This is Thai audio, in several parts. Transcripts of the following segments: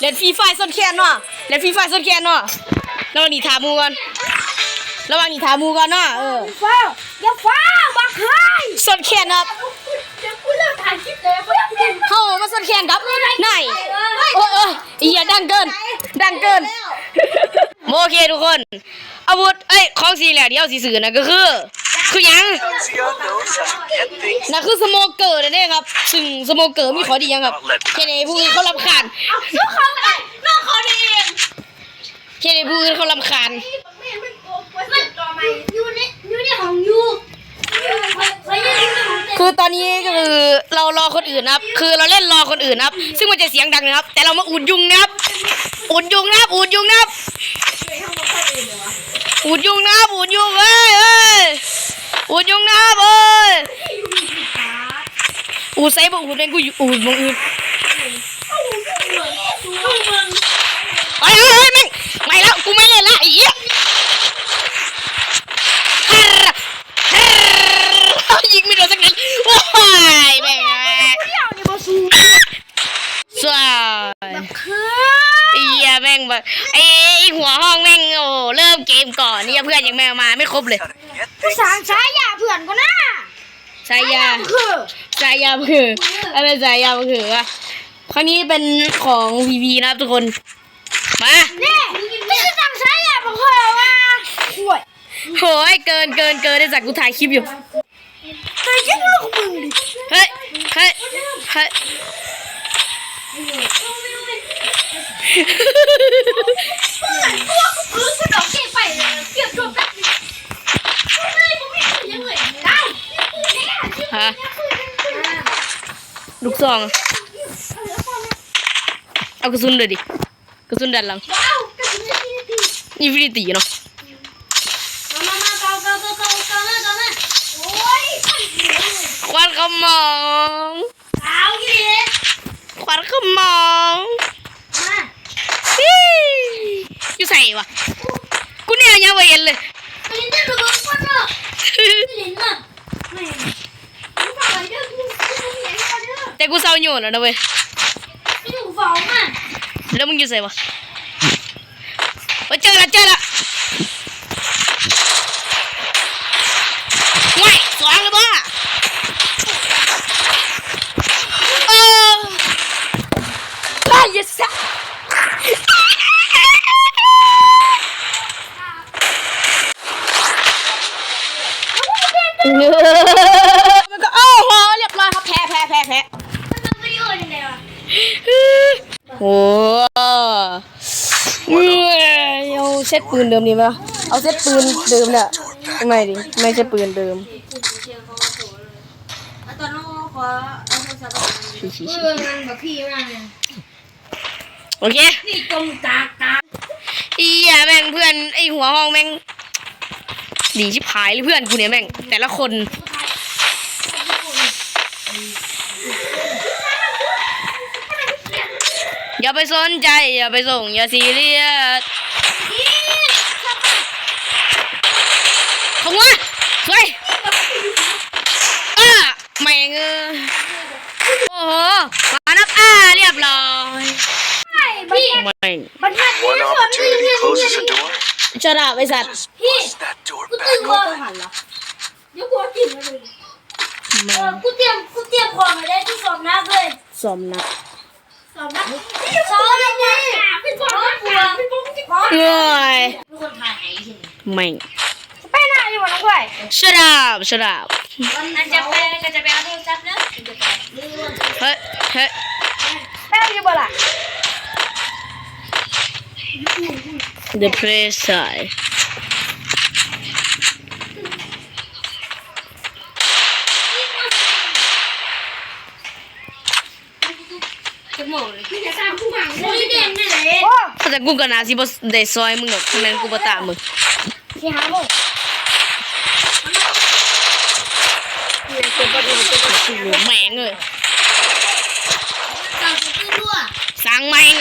เล่นฟรีไฟส้นแขนเนาะเล่นฟรีไฟส้นแขนเนาะระหว่างนี้ถามหมูก่อนระหว่างนี้ถามหมูก่อนเนาะเออฟ้าอย่าฟ้าบักเฮ้ยส้นแขนครับเดี๋ยวกูเลิกถ่ายคลิปเลยกูอยากเล่นเข้ามาส้นแขนครับไหนโอ้ยโอ้ยอีเหี้ยดังเกิน ดังเกินโอเคทุกคน อาวุธเอ้ยของสีแหละเดียวสีสื่อนะก็คือ คือหยัง Your nose and get things นั่นคือสโมเกอร์นั่นเองครับ ซึ่งสโมเกอร์มีข้อดีหยังครับแค่ในผู้อื่นเขารำคาญน้องเขาไอ้น้องเขาดีเองแค่ในผู้อื่นเขารำคาญมันอยู่ในอยู่ในของยูเขายังอยู่ในของเต็มคือตอนนี้ก็คือเรารอคนอื่นนะครับ คือเราเล่นรอคนอื่นนะครับ ซึ่งมันจะเสียงดังนะครับ แต่เรามาอุดยุงนะครับอุดยุงนะครับอุดยุงนะครับอุดยุงนะครับอุดยุงเอ้ยเอ้ย อุดยุงนะครับเอ้ยอุดใส่บอกอุดเล่นกูอยู่อุดบ่อุดเฮ้ยเฮ้ยเฮ้ยมึงไม่แล้วกูไม่เล่นละไอ้เหี้ยฮ่าฮ่ายิงไม่โดนสักนัดโอ้ยแม่ง เดี่ยวนี่บอสู สวย คือ ไอ้เหี้ยแม่งแบบไอ้ไอ้หัวห้องแม่งโอ้โหเริ่มเกมก่อนนี่เพื่อนยังแม่มาไม่ครบเลย gotta get ผู้ things สางใช้ยาเพื่อนก็น่าสายยาคือสายยาคืออะไรสายยาคือวะครั้งนี้เป็นของพีพีนะครับทุกคน มาเนี่ยไม่ใช่สั่งใช้ยาบอกเขาว่าห่วยโหยเกินเกินเกินได้จากกูถ่ายคลิปอยู่เคยคิดว่าของมึงดิเฮ้ยเฮ้ยเฮ้ย ตัวกูคือดอกเก็บไปเลยเก็บตัวแป๊บนึงเฮ้ยผมไม่คุยยังเลยได้เนี่ยฮะลูกซอง เอากระสุนเลยดิ กระสุนด้านหลังว้าวกระสุนนาทีนาทีอินฟินิตี้เนาะมามามาเกาเกาเกาเกาเกาหน้าเกาหน้าโอ้ยควันขมองขาวกี่เด็กควันขมองมาฮิ อยู่ใส่วะกูเนี่ยยังไม่เห็นเลยไปเล่นระเบิดควันเนอะเล่นน่ะแม่กูฝากไว้เด้อกูกูเห็นกันเด้อแต่กูเศร้าอยู่แล้วนะเว้ยกูอยู่เฝ้ามาแล้วมึงอยู่ใส่วะโอ้ยเจอละเจอละง่ายสว่างเลยบ้าเออไอ้ยัสะ มันก็โอ้โหเรียบร้อยครับแพ้แพ้แพ้แพ้มันต้องไปอยู่ยังไงวะโอ้เอ้ยเอาเซตปืนเดิมดีไหมเอาเซตปืนเดิมเนี่ยไม่ดิไม่ใช่ปืนเดิมตอนน้องขอเอาโทรศัพท์เออมันแบบพี่มากเลยโอเคพี่จมตากตาอีอะแม่งเพื่อนไอหัวห้องแม่ง ดีชิบหายเลยเพื่อนกูเนี่ยแม่งแต่ละคนอย่าไปสนใจอย่าไปส่งอย่าซีเรียสขโมยสวยอ่าแม่งเออโอ้โหมานับอ่าเรียบร้อยพี่แม่งบรรทัด One นี่สอนพี่ opportunity เนี่ย closes a door. ชะดาบไอสัตว์พี่ Close that door กูตื่น back. ก่อนเดี๋ยวกูเอาจริงมาเลยเออกูเตรียมกูเตรียมของมาได้ที่สอบนักเลยสมนะสอบนักสอบนักนี่เป็นสอบนักบัวเป็นพวกที่ขอเอ้ยทุกคนถ่ายไหนสิแม่งไปไหนอยู่วะน้องควายชะดาบชะดาบอันจะไปก็จะไปเอาโทรศัพท์นะเฮ้ยเฮ้ยแป้งอยู่บ่ล่ะ The place side จะหมดเลยพี่จะตามผู้หวังโอ้ยเด่นเลยแต่กูก็น่าสิบ่ได้ซอยมึงหรอกทำไมกูบ่ตา มมึงพี่หาโมกูแม่งเลยเราจะขึ้นรั่วสั่งแม่ง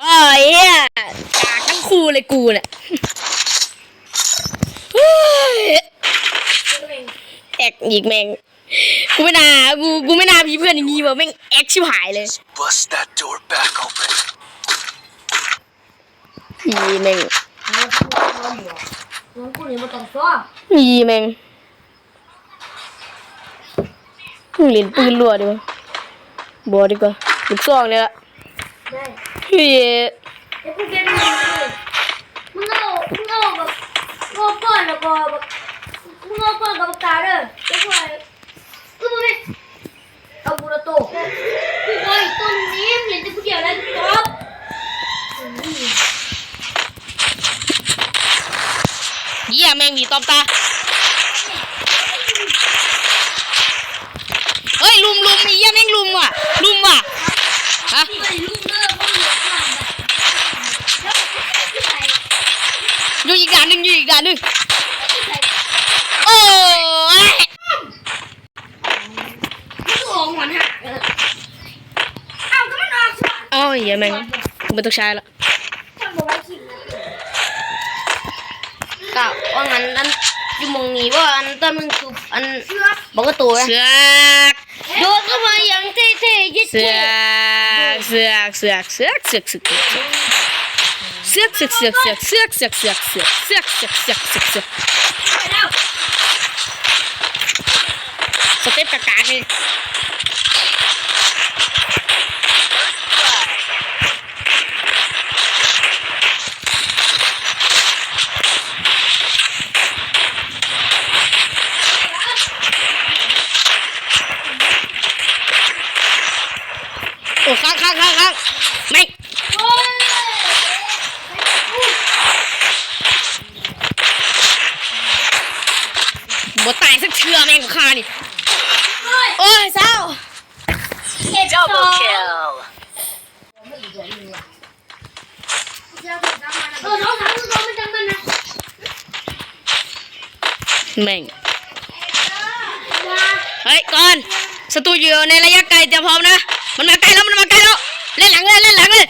โอ้ยเหี้ยกากทั้งคู่เลยกูเนี่ยเฮ้ยแอกอีกแม่งกูไม่น่ากูกูไม่น่ามีเพื่อนอย่างงี้ว่ะแม่งแอกชิบหายเลย Bust that door back open. อีแม่งน้องกูนี่มาต้องซ้อมอีแม่งมึงเล่นปืนรัวดีกว่าบัวดีกว่าลูกซองเนี่ยละได้ เฮ้ยไอ้กูเกมมึงเลยมึงเอามึงเอาแบบงอก้อนแล้วก็แบบมึงเอาก้อนกับปากกาเด้อไอ้วก็ไอ้กูมึงไม่เอาบูราโตกูคอยต้นนี้มึงเห็นแต่กูเดียวแล้วจบเหี้ยแม่งหนีตอมตา เฮ้ยลุมลุมไอ้เหี้ยแม่งลุมว่ะลุมว่ะฮะ ด่านหนึ่งอีกด่านหนึ่งโอ้ยโอ้ยยังเยแม่งกูไม่ต้องใช้ละทำบก็ว่างั้นอันยูมองนี้ว่าอันตอนมึงคืออันเอกบอกว่าตัวเสือกโดนเข้ามาอย่างเท่ๆยิ่งเสือกเสือกเสือกเสือกเสือกเสือกเสือก เสือกเสือกเสือกเสือก บ่ตายสักเชือแม่งกูฆ่านี่โอ้ยโอ้ยเศร้าเก็บสอง Double kill. เออน้องสาวมึงโดนมันจังมันนะแม่งว้าเฮ้ยก่อนศัตรูอยู่ในระยะไกลเตรียมพร้อมนะ มันมาใกล้แล้วมันมาใกล้แล้วเล่นหลังเลยเล่นหลังเลย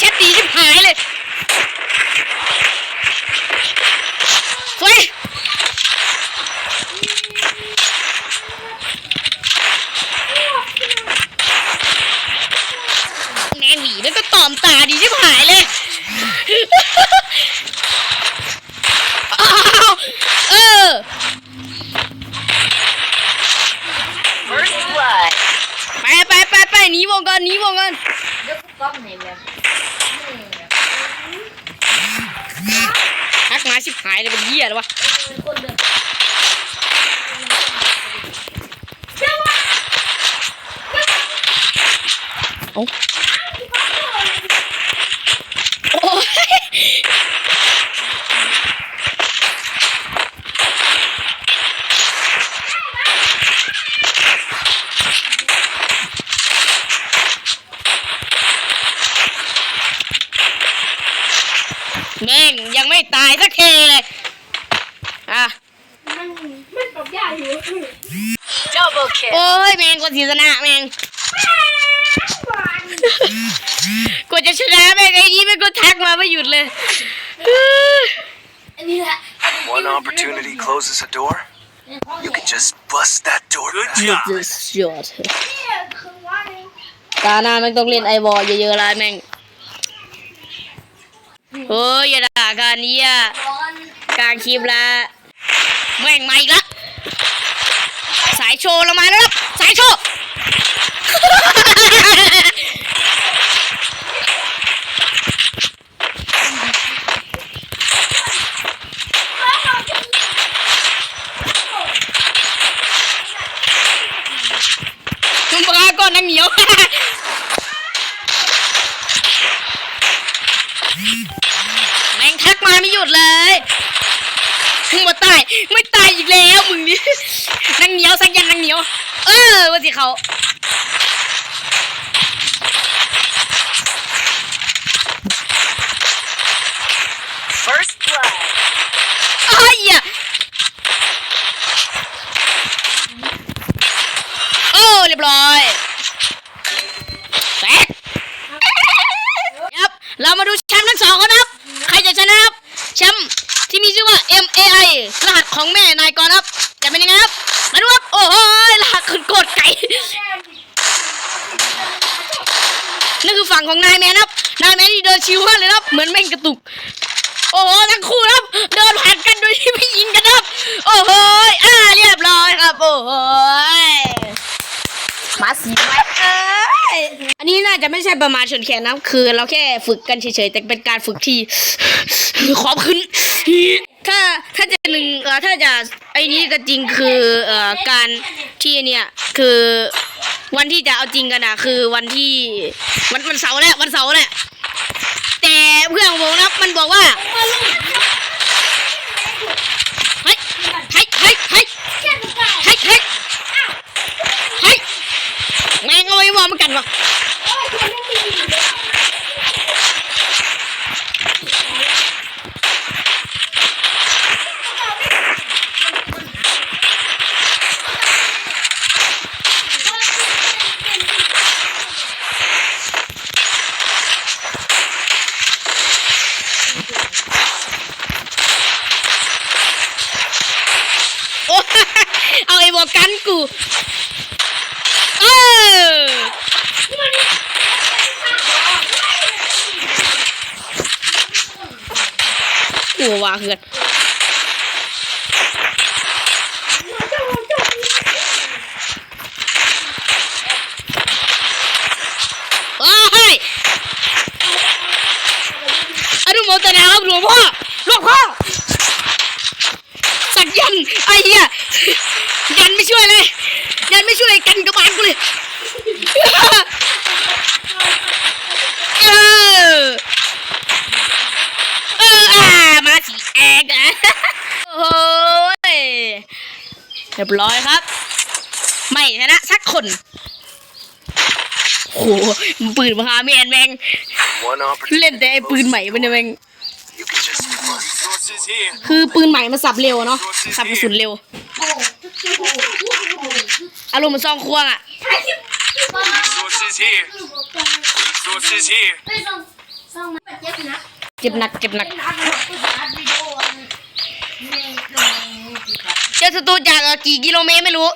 คนมันก็ทักแชทดีชิบหายเลยเฮ้ยแมงหวีมันก็ตอมตาดีชิบหายเลยอ้าวเออ First blood. ไปไปไปไปหนีวงกันหนีวงกัน เดี๋ยวกูก๊อปไหนแบบ ทักมาชิบ หายเลยเป็นเหี้ยเลยวะคนเดินโแม่งยังไม่ตายสักทีเลย อะ มันมันตบยาอยู่ Double kill. โอ้ยแมงกว่าสีชนะแมงกว่าจะชนะแมงไอ้นี่แม่งก็ทักมาไม่หยุดเลย อันนี้แหละ One opportunity closes a door. You can just bust that door. Good สุดยอดเนี่ยคือว่าไงตาหน้าแม่งต้องเล่นไอวอลเยอะๆแล้วแม่ง โอ้ยอย่าด่ากันเนี่ยร้อนกลางคลิปละแม่งมาอีกละสายโชว์เรามาแล้วครับสายโชว์คุณปาก่อนนังเหนียว แม่ง หมดเลยมึงมาตายไม่ตายอีกแล้วมึงนี่นังเหนียวสักยันนังเหนียว เออว่าสิเขา First blood. อ้ายอะ ของแม่นายก่อนครับ จะเป็นยังไงครับ มาดูครับ โอ้โหลากคนโกดไก่ นั่นคือ ฝั่งของนายแมนครับ นายแมนที่เดินชิวมากเลยนะครับ เหมือนแม่งกระตุก โอ้โหทั้งคู่ครับ เดินผ่านกันโดยที่ไม่ยิงกันครับ โอ้โหอ่าเรียบร้อยครับ โอ้โหมาสีไว้เอ้ยอันนี้น่าจะไม่ใช่ประมาณชนแขนนะคือเราแค่ฝึกกันเฉยๆ แต่เป็นการฝึกที่ ขอบขึ้น ถ้าถ้าจะหนึ่งเอ่อถ้าจะไอ้นี้ก็จริงคือเอ่อการที่เนี่ยคือ วันที่จะเอาจริงกันอะคือวันที่วันวันเสาร์แหละวันเสาร์แหละ แต่เพื่อนของผมนะมันบอกว่าเฮ้ยเฮ้ยเฮ้ยเฮ้ยเฮ้ยเฮ้ยเฮ้ยแม่งเอาไว้วอมากันวะโอ้ เอาไอ้บอกกันกูเออ โอ้ว่าเหือดโอ้ยอนุโมทนาครับหลวงพ่อหลวงพ่อสักยันไอ้เหี้ยยันไม่ช่วยเลย ยันไม่ช่วยกันกระบาลกูเลยเออเอ รียบร้อยครับ ไม่ชนะสักคนโอ้โหปืนมหาแมนแมง One opportunity เล่นแต่ไอ้ปืนใหม่มันเนี่ยแมง you can just bust. Sources here. คือปืนใหม่มันสับเร็วเนาะสับกระสุนเร็ว อารมณ์เหมันซองควงอะ Sources here. Sources here. ไม่ส่งส่งมาเจ็บนะเจ็บหนักเจ็บหนัก เป็นอัพโหลดภาษาวิดีโออันนี้ลง เจอศัตรูจากกี่กิโลเมตรไม่รู้